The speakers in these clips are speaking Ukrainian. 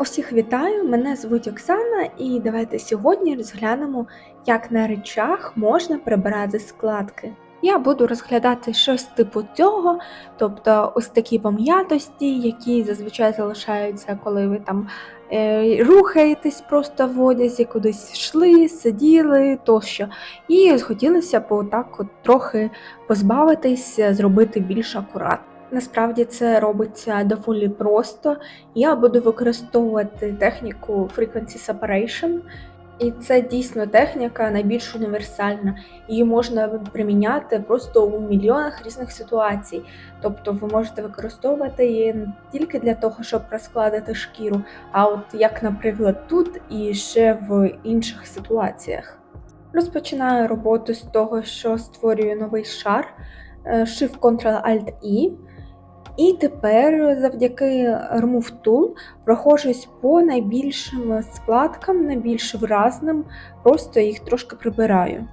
Усіх вітаю! Мене звуть Оксана, і давайте сьогодні розглянемо, як на речах можна прибирати складки. Я буду розглядати щось типу цього, тобто ось такі пом'ятості, які зазвичай залишаються, коли ви там е, рухаєтесь просто в одязі, кудись йшли, сиділи тощо. І хотілося б отак от трохи позбавитись, зробити більш акуратно. Насправді це робиться доволі просто. Я буду використовувати техніку Frequency Separation, і це дійсно техніка найбільш універсальна. Її можна приміняти просто у мільйонах різних ситуацій. Тобто ви можете використовувати її не тільки для того, щоб розкладати шкіру, а от як, наприклад, тут і ще в інших ситуаціях. Розпочинаю роботу з того, що створюю новий шар е, Shift Ctrl-Alt-I. І тепер завдяки Remove Tool проходжусь по найбільшим складкам, найбільш вразним, просто їх трошки прибираю.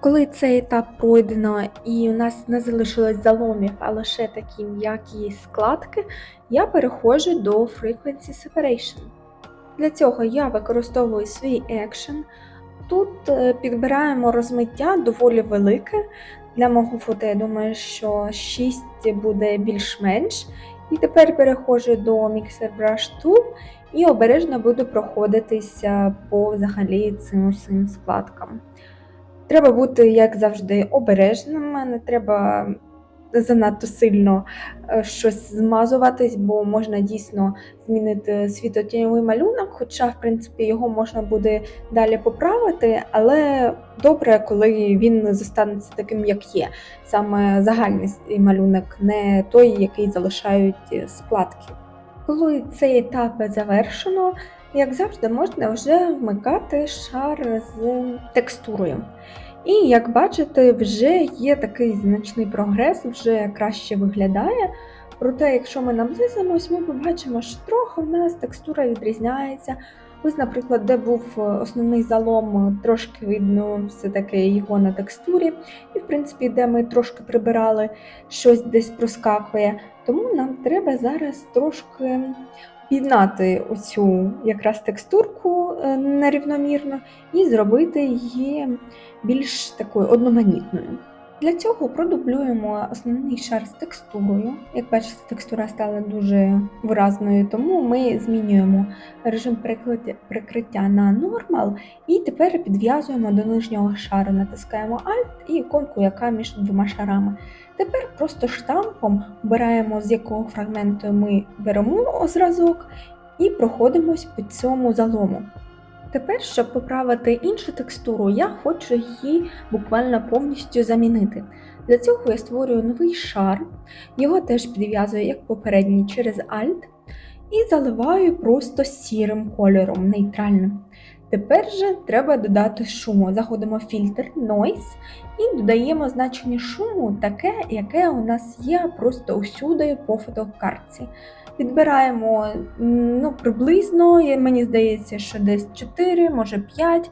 Коли цей етап пройдено і у нас не залишилось заломів, а лише такі м'які складки, я переходжу до Frequency Separation. Для цього я використовую свій Action. Тут е, підбираємо розмиття доволі велике, для мого фото, я думаю, що 6 буде більш-менш. І тепер переходжу до Mixer Brush Tool і обережно буду проходитися по взагалі цим усім складкам. Треба бути, як завжди, обережним, не треба занадто сильно е, щось змазуватись, бо можна дійсно змінити світотіньовий малюнок, хоча, в принципі, його можна буде далі поправити, але добре, коли він зостанеться таким, як є. Саме загальний малюнок, не той, який залишають е, складки. Коли цей етап завершено, як завжди, можна вже вмикати шар з текстурою. І як бачите, вже є такий значний прогрес, вже краще виглядає. Проте, якщо ми наблизимось, ми побачимо, що трохи в нас текстура відрізняється. Ось, наприклад, де був основний залом, трошки видно все-таки його на текстурі, і, в принципі, де ми трошки прибирали, щось десь проскакує. Тому нам треба зараз трошки піднати оцю якраз текстурку е, нерівномірно і зробити її більш такою одноманітною. Для цього продублюємо основний шар з текстурою. Як бачите, текстура стала дуже виразною, тому ми змінюємо режим прикриття на Normal і тепер підв'язуємо до нижнього шару, натискаємо Alt і іконку, яка між двома шарами. Тепер просто штампом обираємо, з якого фрагменту ми беремо зразок, і проходимось по цьому залому. Тепер, щоб поправити іншу текстуру, я хочу її буквально повністю замінити. Для цього я створюю новий шар, його теж підв'язую як попередній через Alt, і заливаю просто сірим кольором, нейтральним. Тепер же треба додати шуму. Заходимо в фільтр Noise і додаємо значення шуму таке, яке у нас є просто усюди по фотокартці. Підбираємо ну, приблизно, мені здається, що десь 4, може 5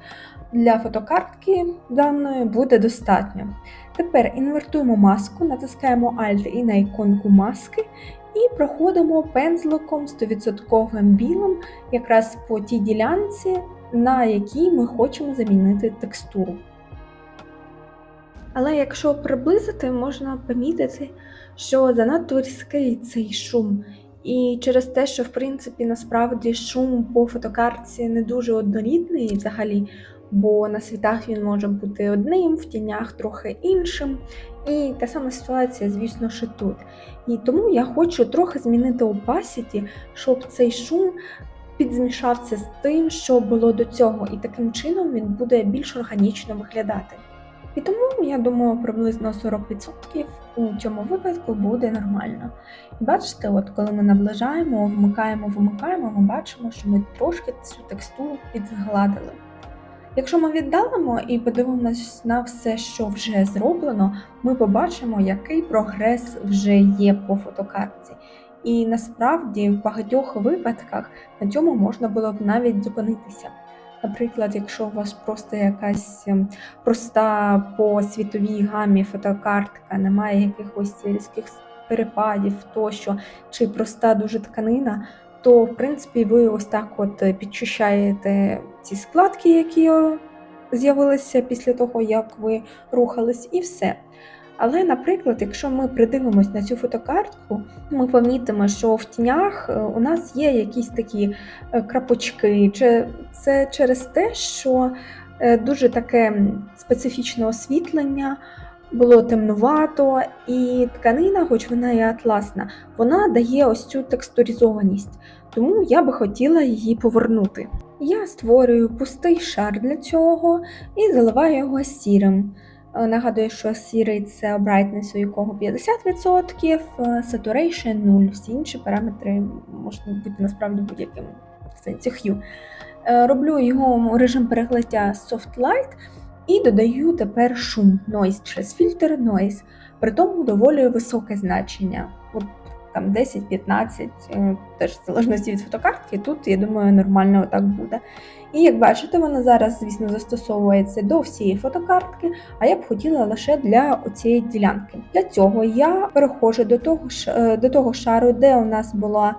для фотокартки даної буде достатньо. Тепер інвертуємо маску, натискаємо Alt і на іконку маски. І проходимо пензликом 100% білим якраз по тій ділянці, на якій ми хочемо замінити текстуру. Але якщо приблизити, можна помітити, що занадто різкий цей шум. І через те, що в принципі насправді шум по фотокартці не дуже однорідний взагалі, бо на світах він може бути одним, в тінях трохи іншим. І та сама ситуація, звісно, що тут. І тому я хочу трохи змінити opacity, щоб цей шум підзмішався з тим, що було до цього, і таким чином він буде більш органічно виглядати. І тому, я думаю, приблизно 40% у цьому випадку буде нормально. І бачите, от коли ми наближаємо, вмикаємо, вимикаємо, ми бачимо, що ми трошки цю текстуру підзгладили. Якщо ми віддалимо і подивимося на все, що вже зроблено, ми побачимо, який прогрес вже є по фотокартці. І насправді в багатьох випадках на цьому можна було б навіть зупинитися. Наприклад, якщо у вас просто якась ем, проста по світовій гамі фотокартка, немає якихось різких перепадів тощо, чи проста дуже тканина, то в принципі ви ось так от е, підчищаєте ці складки, які з'явилися після того, як ви рухались, і все. Але, наприклад, якщо ми придивимось на цю фотокартку, ми помітимо, що в тінях е, у нас є якісь такі е, крапочки. Чи Це через те, що дуже таке специфічне освітлення, було темнувато, і тканина, хоч вона і атласна, вона дає ось цю текстуризованість. Тому я би хотіла її повернути. Я створюю пустий шар для цього і заливаю його сірим. Е, Нагадую, що сірий це brightness, у якого 50%, е, saturation 0, всі інші параметри можуть бути насправді будь-яким в сенсі hue. Е, Роблю його режим переглиття Soft Light і додаю тепер шум noise через фільтр noise, при тому доволі високе значення. От там 10-15, е, теж в залежності від фотокартки, тут, я думаю, нормально так буде. І як бачите, вона зараз, звісно, застосовується до всієї фотокартки, а я б хотіла лише для цієї ділянки. Для цього я переходжу до того, е, до того шару, де у нас була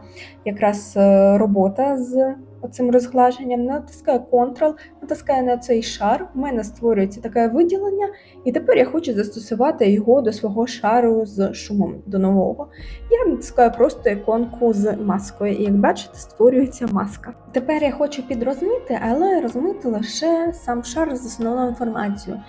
якраз е, робота з оцим розглаженням, натискаю Ctrl, натискаю на цей шар, у мене створюється таке виділення, і тепер я хочу застосувати його до свого шару з шумом до нового. Я натискаю просто іконку з маскою, і як бачите, створюється маска. Тепер я хочу підрозмити, але розмити лише сам шар з основною інформацією,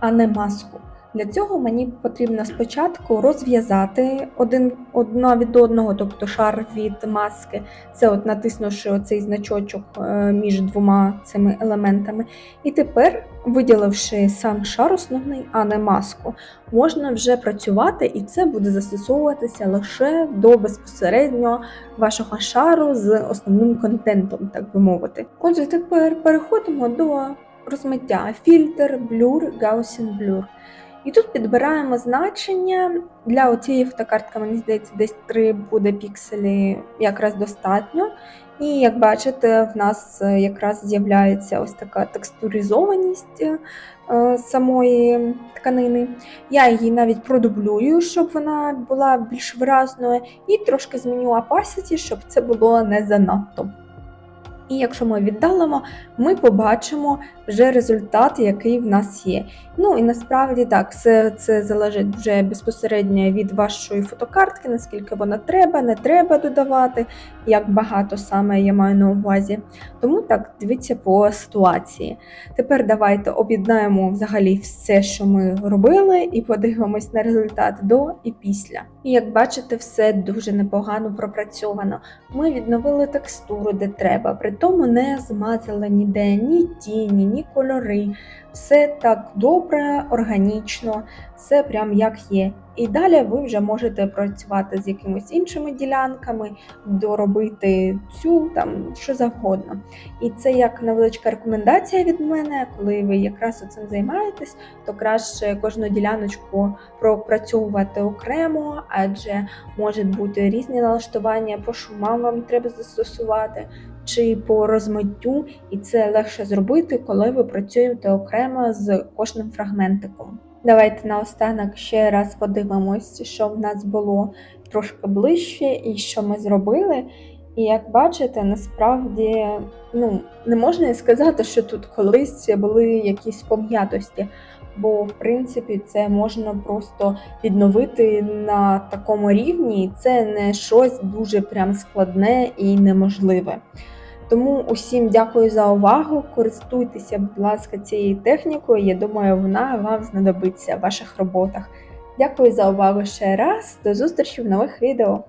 а не маску. Для цього мені потрібно спочатку розв'язати один одна від одного, тобто шар від маски. Це от натиснувши оцей значочок е, між двома цими елементами. І тепер, виділивши сам шар основний, а не маску, можна вже працювати, і це буде застосовуватися лише до безпосередньо вашого шару з основним контентом, так би мовити. Отже, тепер переходимо до розмиття фільтр, блюр, Gaussian Blur. І тут підбираємо значення. Для цієї фотокартки, мені здається, десь 3 буде пікселі якраз достатньо. І як бачите, в нас е, якраз з'являється ось така текстуризованість е, самої тканини. Я її навіть продублюю, щоб вона була більш виразною, і трошки зміню opacity, щоб це було не занадто. І якщо ми віддалимо, ми побачимо вже результат, який в нас є. Ну і насправді так, все це залежить вже безпосередньо від вашої фотокартки, наскільки вона треба, не треба додавати, як багато саме я маю на увазі. Тому так, дивіться по ситуації. Тепер давайте об'єднаємо взагалі все, що ми робили, і подивимось на результат до і після. І як бачите, все дуже непогано пропрацьовано. Ми відновили текстуру, де треба, при тому не змазали ніде ні тіні, ні кольори. Все так добре, органічно, все прям як є. І далі ви вже можете працювати з якимись іншими ділянками, доробити цю там що завгодно. І це як невеличка рекомендація від мене, коли ви якраз цим займаєтесь, то краще кожну діляночку пропрацьовувати окремо, адже можуть бути різні налаштування, по шумам вам треба застосувати. Чи по розмиттю, і це легше зробити, коли ви працюєте окремо з кожним фрагментиком. Давайте наостанок ще раз подивимось, що в нас було трошки ближче і що ми зробили. І як бачите, насправді ну, не можна сказати, що тут колись були якісь пом'ятості, бо в принципі це можна просто відновити на такому рівні, і це не щось дуже прям складне і неможливе. Тому усім дякую за увагу. Користуйтеся, будь ласка, цією технікою. Я думаю, вона вам знадобиться в ваших роботах. Дякую за увагу ще раз. До зустрічі в нових відео.